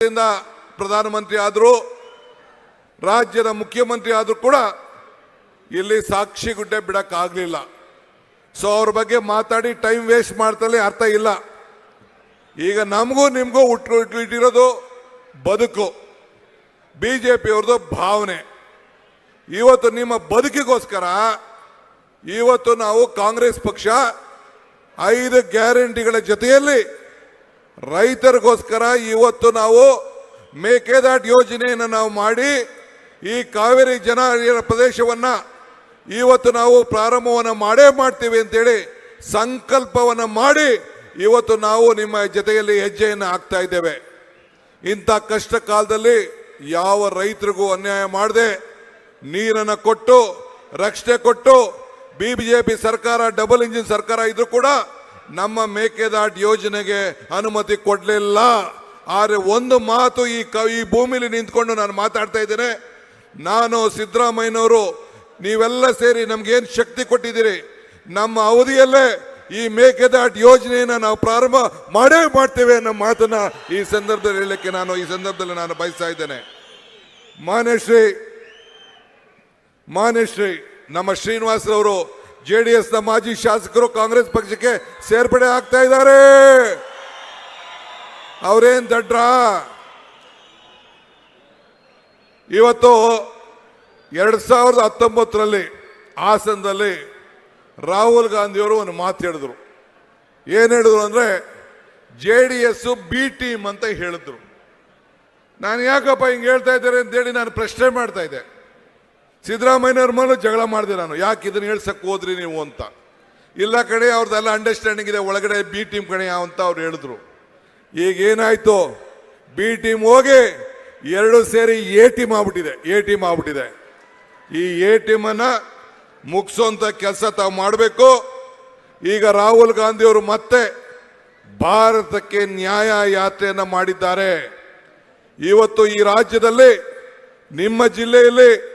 ಪ್ರಧಾನಮಂತ್ರಿ ಆದರೂ, ರಾಜ್ಯದ ಮುಖ್ಯಮಂತ್ರಿ ಆದರೂ ಕೂಡ ಇಲ್ಲಿ ಸಾಕ್ಷಿ ಗುಡ್ಡೆ ಬಿಡಕ್ಕಾಗಲಿಲ್ಲ. ಸೊ ಅವ್ರ ಬಗ್ಗೆ ಮಾತಾಡಿ ಟೈಮ್ ವೇಸ್ಟ್ ಮಾಡ್ತಲೇ ಅರ್ಥ ಇಲ್ಲ. ಈಗ ನಮಗೂ ನಿಮಗೂ ಹುಟ್ಟು ಇಟ್ಟಿರೋದು ಬದುಕು. ಬಿ ಜೆ ಪಿಯವ್ರದ್ದು ಭಾವನೆ. ಇವತ್ತು ನಿಮ್ಮ ಬದುಕಿಗೋಸ್ಕರ ಇವತ್ತು ನಾವು ಕಾಂಗ್ರೆಸ್ ಪಕ್ಷ ಐದು ಗ್ಯಾರಂಟಿಗಳ ಜೊತೆಯಲ್ಲಿ ರೈತರಿಗೋಸ್ಕರ ಇವತ್ತು ನಾವು ಮೇಕೆದಾಟ್ ಯೋಜನೆಯನ್ನು ನಾವು ಮಾಡಿ ಈ ಕಾವೇರಿ ಜನ ಪ್ರದೇಶವನ್ನ ಇವತ್ತು ನಾವು ಪ್ರಾರಂಭವನ್ನು ಮಾಡೇ ಮಾಡ್ತೀವಿ ಅಂತೇಳಿ ಸಂಕಲ್ಪವನ್ನು ಮಾಡಿ ಇವತ್ತು ನಾವು ನಿಮ್ಮ ಜೊತೆಯಲ್ಲಿ ಹೆಜ್ಜೆಯನ್ನು ಹಾಕ್ತಾ ಇದ್ದೇವೆ. ಇಂಥ ಕಷ್ಟ ಕಾಲದಲ್ಲಿ ಯಾವ ರೈತರಿಗೂ ಅನ್ಯಾಯ ಮಾಡದೆ ನೀರನ್ನು ಕೊಟ್ಟು, ರಕ್ಷಣೆ ಕೊಟ್ಟು ಬಿ ಸರ್ಕಾರ ಡಬಲ್ ಇಂಜಿನ್ ಸರ್ಕಾರ ಇದ್ರೂ ಕೂಡ ನಮ್ಮ ಮೇಕೆದಾಟ್ ಯೋಜನೆಗೆ ಅನುಮತಿ ಕೊಡಲಿಲ್ಲ. ಆದರೆ ಒಂದು ಮಾತು ಈ ಕ, ಈ ಭೂಮಿಲಿ ನಿಂತ್ಕೊಂಡು ನಾನು ಮಾತಾಡ್ತಾ ಇದ್ದೇನೆ. ನಾನು ಸಿದ್ದರಾಮಯ್ಯನವರು, ನೀವೆಲ್ಲ ಸೇರಿ ನಮಗೇನು ಶಕ್ತಿ ಕೊಟ್ಟಿದ್ದೀರಿ? ನಮ್ಮ ಅವಧಿಯಲ್ಲೇ ಈ ಮೇಕೆದಾಟ್ ಯೋಜನೆಯನ್ನು ನಾವು ಪ್ರಾರಂಭ ಮಾಡೇ ಮಾಡ್ತೇವೆ ಅನ್ನೋ ಮಾತನ್ನ ಈ ಸಂದರ್ಭದಲ್ಲಿ ಹೇಳಲಿಕ್ಕೆ ನಾನು, ಈ ಸಂದರ್ಭದಲ್ಲಿ ನಾನು ಬಯಸ್ತಾ ಇದ್ದೇನೆ. ಮಾನ್ಯಶ್ರೀ ಮಾನ್ಯಶ್ರೀ ನಮ್ಮ ಶ್ರೀನಿವಾಸರವರು ಜೆ ಡಿ ಎಸ್ನ ಮಾಜಿ ಶಾಸಕರು ಕಾಂಗ್ರೆಸ್ ಪಕ್ಷಕ್ಕೆ ಸೇರ್ಪಡೆ ಆಗ್ತಾ ಇದ್ದಾರೆ. ಅವರೇನ್ ದಡ್ರ? ಇವತ್ತು ಎರಡ್ ಸಾವಿರದ ಹತ್ತೊಂಬತ್ತರಲ್ಲಿ ಹಾಸನದಲ್ಲಿ ರಾಹುಲ್ ಗಾಂಧಿಯವರು ಒಂದು ಮಾತು ಹೇಳಿದ್ರು. ಏನು ಹೇಳಿದ್ರು ಅಂದ್ರೆ J D S B team ಅಂತ ಹೇಳಿದ್ರು. ನಾನು ಯಾಕಪ್ಪ ಹಿಂಗೆ ಹೇಳ್ತಾ ಇದ್ದಾರೆ ಅಂತೇಳಿ ನಾನು ಪ್ರಶ್ನೆ ಮಾಡ್ತಾ ಇದ್ದೆ. ಸಿದ್ದರಾಮಯ್ಯನವ್ರ ಮೇಲೆ ಜಗಳ ಮಾಡಿದೆ ನಾನು. ಯಾಕೆ ಇದನ್ನ ಹೇಳ್ಸಕ್ಕೆ ಹೋದ್ರಿ ನೀವು ಅಂತ. ಇಲ್ಲ ಕಡೆ ಅವ್ರದ್ದೆಲ್ಲ ಅಂಡರ್ಸ್ಟ್ಯಾಂಡಿಂಗ್ ಇದೆ. ಒಳಗಡೆ ಬಿ ಟೀಮ್ ಕಡೆ ಅಂತ ಅವ್ರು ಹೇಳಿದ್ರು. ಈಗ ಏನಾಯ್ತು ಬಿ ಟೀಮ್ ಹೋಗಿ ಎರಡು ಸೇರಿ ಎ ಟೀಮ್ ಆಗ್ಬಿಟ್ಟಿದೆ. ಎ ಟೀಮ್ ಆಗ್ಬಿಟ್ಟಿದೆ. ಈ ಎ ಟೀಮ್ ಅನ್ನ ಮುಗಿಸೋಂತ ಕೆಲಸ ತಾವು ಮಾಡಬೇಕು. ಈಗ ರಾಹುಲ್ ಗಾಂಧಿ ಅವರು ಮತ್ತೆ ಭಾರತಕ್ಕೆ ನ್ಯಾಯ ಯಾತ್ರೆಯನ್ನು ಮಾಡಿದ್ದಾರೆ. ಇವತ್ತು ಈ ರಾಜ್ಯದಲ್ಲಿ, ನಿಮ್ಮ ಜಿಲ್ಲೆಯಲ್ಲಿ